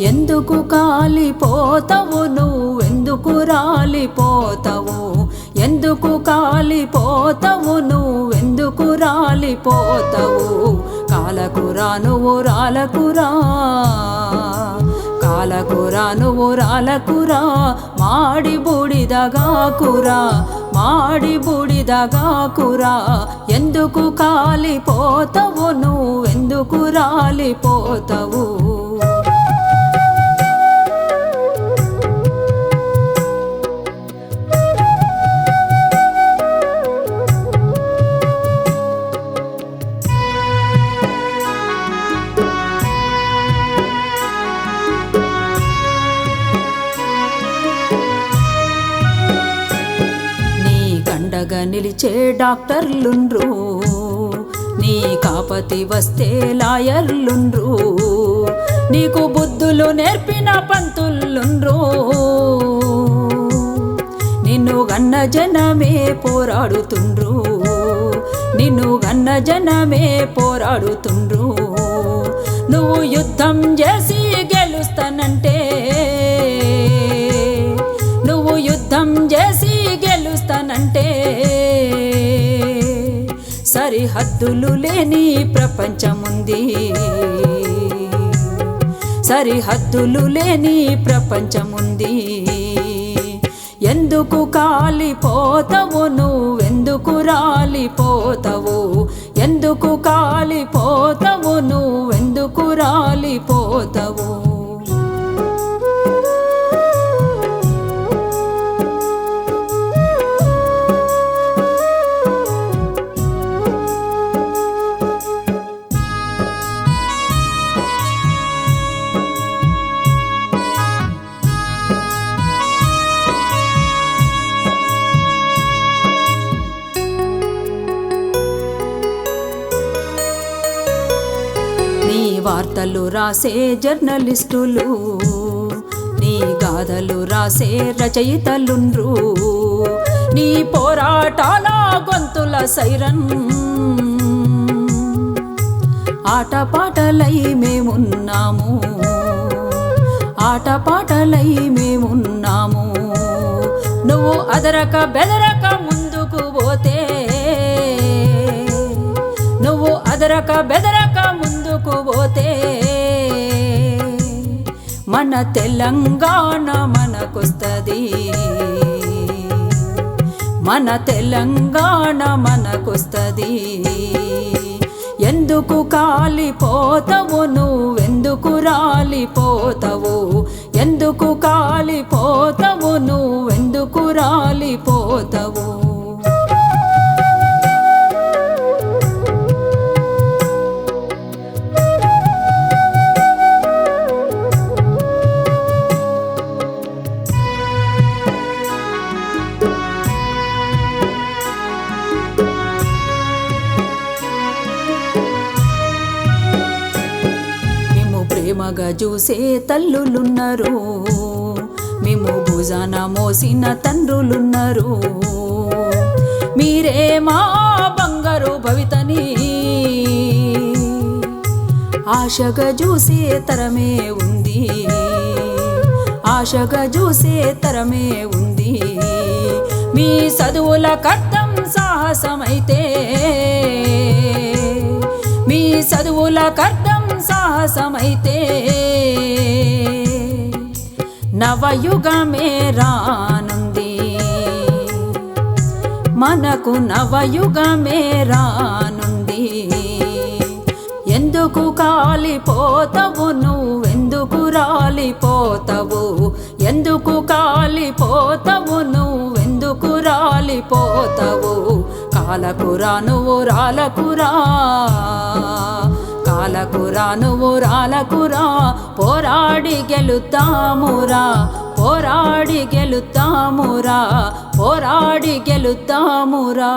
ఎందుకు కాలిపోతావు నువ్వెందుకు రాలిపోతావు? ఎందుకు కాలిపోతావు నువ్వెందుకు రాలిపోతావు? కాలకురా నువ్వు రాలకురా. కాలకురా నువ్వు రాలకురా. మాడి బూడిదగాకురా మాడి బూడిదగాకురా ఎందుకు కాలిపోతావు నువ్వెందుకు రాలిపోతావు? కండగా నిలిచే డాక్టర్లుండ్రు. నీ కాపతి వస్తే లాయర్లుండ్రు. నీకు బుద్ధులు నేర్పిన పంతులుండ్రు. నిన్ను గన్న జనమే పోరాడుతుండ్రు. నిన్ను గన్న జనమే పోరాడుతుండ్రు. నువ్వు యుద్ధం చేసి గెలుస్తానంటే సరిహద్దులు లేని ప్రపంచముంది. సరిహద్దులు లేని ప్రపంచముంది. ఎందుకు కాలిపోతావు నువ్వెందుకు రాలిపోతావు? ఎందుకు కాలిపోతావు నువ్వెందుకు రాలిపోతావు? వార్తలు రాసే జర్నలిస్టులు నీ గాథలు రాసే రచయితలుండ్రు. నీ పోరాటాల గొంతుల సైరన్. ఆటపాటలై మేమున్నాము ఆటపాటలై మేమున్నాము. నువ్వు అదరక బెదరక అదరక బెదరక ముందుకు పోతే మన తెలంగాణ మనకొస్తుంది. మన తెలంగాణ మనకొస్తుంది. ఎందుకు కాలిపోతావు? నువ్వెందుకు రాలిపోతావు? ఎందుకు ప్రేమగా చూసే తల్లులున్నారు. మేము భుజాన మోసిన తండ్రులున్నారు. మీరే మా బంగారు భవితని. ఆశగా చూసే తరమే ఉంది. ఆశగా చూసే తరమే ఉంది. మీ చదువుల కట్టం సాహసమైతే. మీ చదువుల కట్టం సాహసమైతే. నవయుగమే రానుంది. మనకు నవయుగమే రానుంది. ఎందుకు కాలిపోతావు నువ్వెందుకు రాలిపోతావు? ఎందుకు కాలిపోతావు నువ్వెందుకు రాలిపోతావు? కాలకురా నువ్వు రాలకురా. రాలకురా నువ్వు రాలకురా పోరాడి గెలుతామురా పోరాడి గెలుతామురా పోరాడి గెలుతామురా.